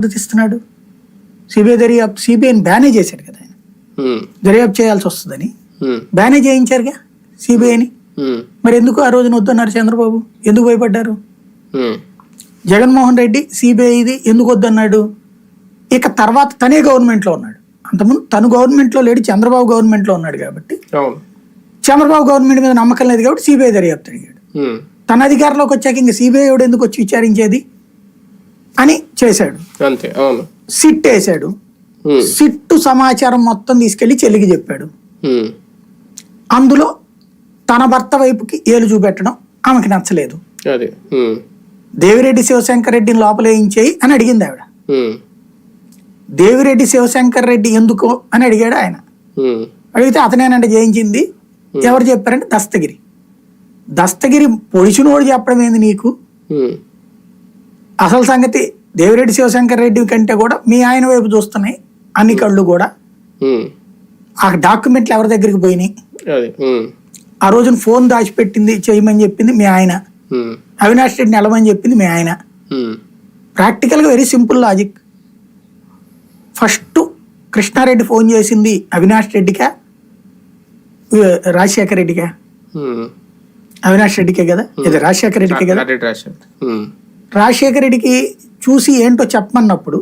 మద్దతు ఇస్తున్నాడు సిబిఐ దర్యాప్తు సిబిఐని బ్యానే చేశాడు కదా ఆయన. దర్యాప్తు చేయాల్సి వస్తుందని. బ్యానే చేయించారుగా సిబిఐని. మరి ఎందుకు ఆ రోజున వద్దన్నారు చంద్రబాబు? ఎందుకు భయపడ్డారు? జగన్మోహన్ రెడ్డి సిబిఐది ఎందుకు వద్దన్నాడు? ఇక తర్వాత తనే గవర్నమెంట్లో ఉన్నాడు. అంతకుముందు తను గవర్నమెంట్లో లేడు చంద్రబాబు గవర్నమెంట్లో ఉన్నాడు కాబట్టి. చంద్రబాబు గవర్నమెంట్ మీద నమ్మకం లేదు కాబట్టి సిబిఐ దర్యాప్తు అడిగాడు. తన అధికారంలోకి వచ్చాక ఇంక సిబిఐ ఎందుకు వచ్చి విచారించేది? అని చేశాడు. అంతే అవును. సిట్ ఉమ్, సిట్టు సమాచారం మొత్తం తీసుకెళ్ళి చెల్లికి చెప్పాడు. అందులో తన భర్త వైపుకి ఏలు చూపెట్టడం ఆమెకి నచ్చలేదు. దేవిరెడ్డి శివశంకర్ రెడ్డిని లోపలేయించేయి అని అడిగింది ఆవిడ. దేవిరెడ్డి శివశంకర్ రెడ్డి ఎందుకు అని అడిగాడు ఆయన. అడిగితే అతనేనంటే జయించింది. ఎవరు చెప్పారంటే దస్తగిరి. దస్తగిరి పొడిచినోడు చెప్పడం ఏంది నీకు అసలు సంగతి దేవిరెడ్డి శివశంకర్ రెడ్డి కంటే కూడా మీ ఆయన వైపు చూస్తున్నాయి అన్ని కళ్ళు కూడా. ఆ డాక్యుమెంట్లు ఎవరి దగ్గరికి పోయినాయి? ఆ రోజున ఫోన్ దాచిపెట్టింది చేయమని చెప్పింది మీ ఆయన. అవినాష్ రెడ్డిని నిలవని చెప్పింది మీ ఆయన. ప్రాక్టికల్గా very simple logic. First Krishna Reddy phone చేసింది అవినాష్ రెడ్డికా? రాజశేఖర్ రెడ్డికా. అవినాష్ రెడ్డికే కదా? ఇది రాజశేఖర్ రెడ్డికే కదా? రాజశేఖర్ రెడ్డికి చూసి ఏంటో చెప్పమన్నప్పుడు